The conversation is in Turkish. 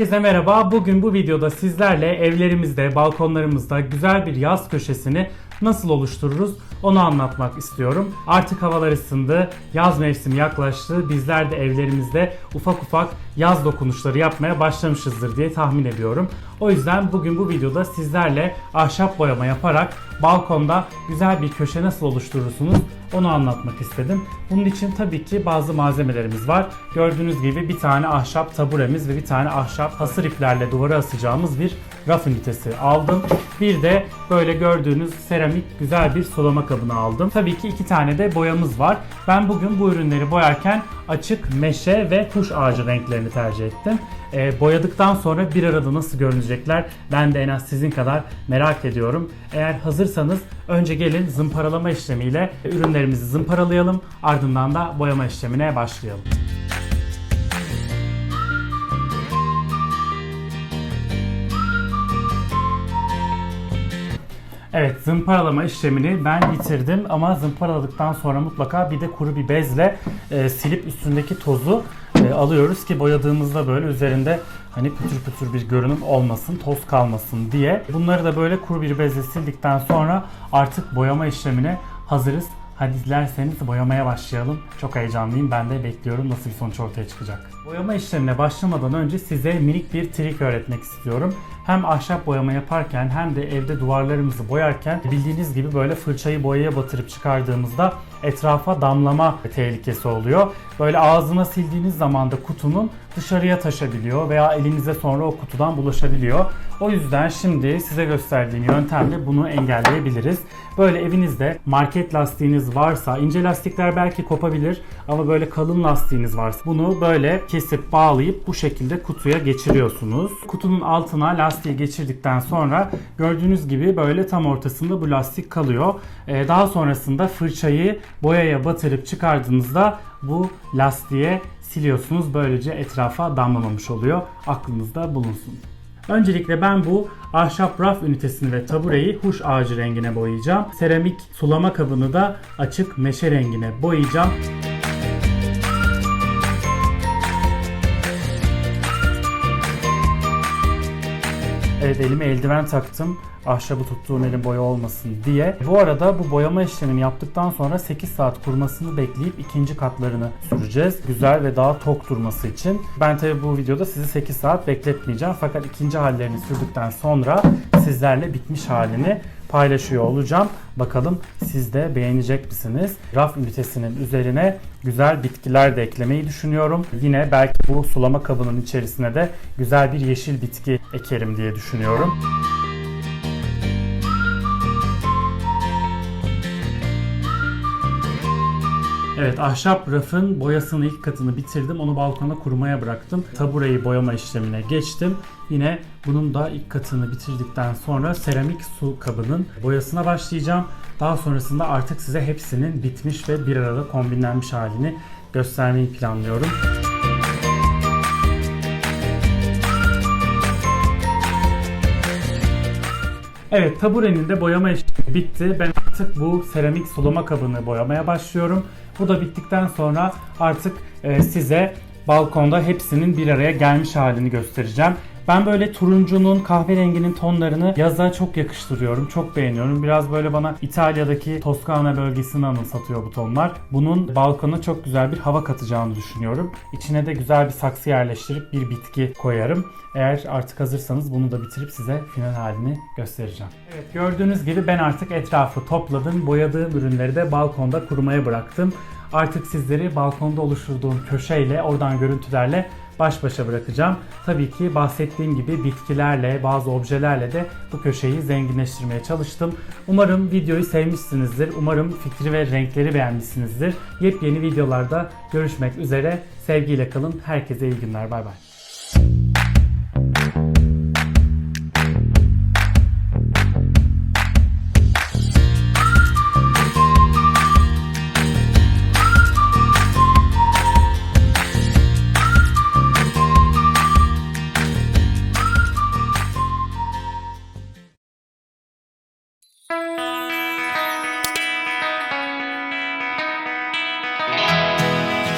Herkese merhaba. Bugün bu videoda sizlerle evlerimizde, balkonlarımızda güzel bir yaz köşesini nasıl oluştururuz onu anlatmak istiyorum. Artık havalar ısındı, yaz mevsimi yaklaştı. Bizler de evlerimizde ufak ufak yaz dokunuşları yapmaya başlamışızdır diye tahmin ediyorum. O yüzden bugün bu videoda sizlerle ahşap boyama yaparak balkonda güzel bir köşe nasıl oluşturursunuz onu anlatmak istedim. Bunun için tabii ki bazı malzemelerimiz var. Gördüğünüz gibi bir tane ahşap taburemiz ve bir tane ahşap hasır iplerle duvara asacağımız bir raf ünitesi aldım. Bir de böyle gördüğünüz seramik güzel bir sulama kabını aldım. Tabii ki iki tane de boyamız var. Ben bugün bu ürünleri boyarken açık meşe ve kuş ağacı renklerini tercih ettim. Ee, boyadıktan sonra bir arada nasıl görünecekler ben de en az sizin kadar merak ediyorum. Eğer hazırsanız önce gelin zımparalama işlemiyle ürünlerimizi zımparalayalım ardından da boyama işlemine başlayalım. Evet zımparalama işlemini ben bitirdim ama zımparaladıktan sonra mutlaka bir de kuru bir bezle e, silip üstündeki tozu e, alıyoruz ki boyadığımızda böyle üzerinde hani pütür pütür bir görünüm olmasın, toz kalmasın diye. Bunları da böyle kuru bir bezle sildikten sonra artık boyama işlemine hazırız. Hadi dilerseniz boyamaya başlayalım. Çok heyecanlıyım. Ben de bekliyorum nasıl bir sonuç ortaya çıkacak. Boyama işlemine başlamadan önce size minik bir trik öğretmek istiyorum. Hem ahşap boyama yaparken hem de evde duvarlarımızı boyarken bildiğiniz gibi böyle fırçayı boyaya batırıp çıkardığımızda etrafa damlama tehlikesi oluyor. Böyle ağzına sildiğiniz zaman da kutunun dışarıya taşabiliyor veya elinize sonra o kutudan bulaşabiliyor. O yüzden şimdi size gösterdiğim yöntemle bunu engelleyebiliriz. Böyle evinizde market lastiğiniz varsa ince lastikler belki kopabilir ama böyle kalın lastiğiniz varsa bunu böyle kesip bağlayıp bu şekilde kutuya geçiriyorsunuz. Kutunun altına lastiği geçirdikten sonra gördüğünüz gibi böyle tam ortasında bu lastik kalıyor. Ee, daha sonrasında fırçayı boyaya batırıp çıkardığınızda bu lastiğe siliyorsunuz. Böylece etrafa damlamamış oluyor. Aklınızda bulunsun. Öncelikle ben bu ahşap raf ünitesini ve tabureyi huş ağacı rengine boyayacağım. Seramik sulama kabını da açık meşe rengine boyayacağım. Evet elime eldiven taktım. Ahşabı tuttuğum elim boya olmasın diye. Bu arada bu boyama işlemini yaptıktan sonra 8 saat kurumasını bekleyip ikinci katlarını süreceğiz. Güzel ve daha tok durması için. Ben tabi bu videoda sizi 8 saat bekletmeyeceğim. Fakat ikinci hallerini sürdükten sonra sizlerle bitmiş halini paylaşıyor olacağım. Bakalım siz de beğenecek misiniz? Raf ünitesinin üzerine güzel bitkiler de eklemeyi düşünüyorum. Yine belki bu sulama kabının içerisine de güzel bir yeşil bitki ekerim diye düşünüyorum. Evet ahşap rafın boyasını ilk katını bitirdim. Onu balkona kurumaya bıraktım. Tabureyi boyama işlemine geçtim. Yine bunun da ilk katını bitirdikten sonra seramik su kabının boyasına başlayacağım. Daha sonrasında artık size hepsinin bitmiş ve bir arada kombinlenmiş halini göstermeyi planlıyorum. Evet taburenin de boyama işlemi bitti. Ben artık bu seramik sulama kabını boyamaya başlıyorum. Bu da bittikten sonra artık e, size balkonda hepsinin bir araya gelmiş halini göstereceğim. Ben böyle turuncunun, kahverenginin tonlarını yaza çok yakıştırıyorum. Çok beğeniyorum. Biraz böyle bana İtalya'daki Toskana bölgesini anımsatıyor bu tonlar. Bunun balkona çok güzel bir hava katacağını düşünüyorum. İçine de güzel bir saksı yerleştirip bir bitki koyarım. Eğer artık hazırsanız bunu da bitirip size final halini göstereceğim. Evet gördüğünüz gibi ben artık etrafı topladım. Boyadığım ürünleri de balkonda kurumaya bıraktım. Artık sizleri balkonda oluşturduğum köşeyle, oradan görüntülerle baş başa bırakacağım. Tabii ki bahsettiğim gibi bitkilerle, bazı objelerle de bu köşeyi zenginleştirmeye çalıştım. Umarım videoyu sevmişsinizdir. Umarım fikri ve renkleri beğenmişsinizdir. Yepyeni videolarda görüşmek üzere. Sevgiyle kalın. Herkese iyi günler. Bay bay.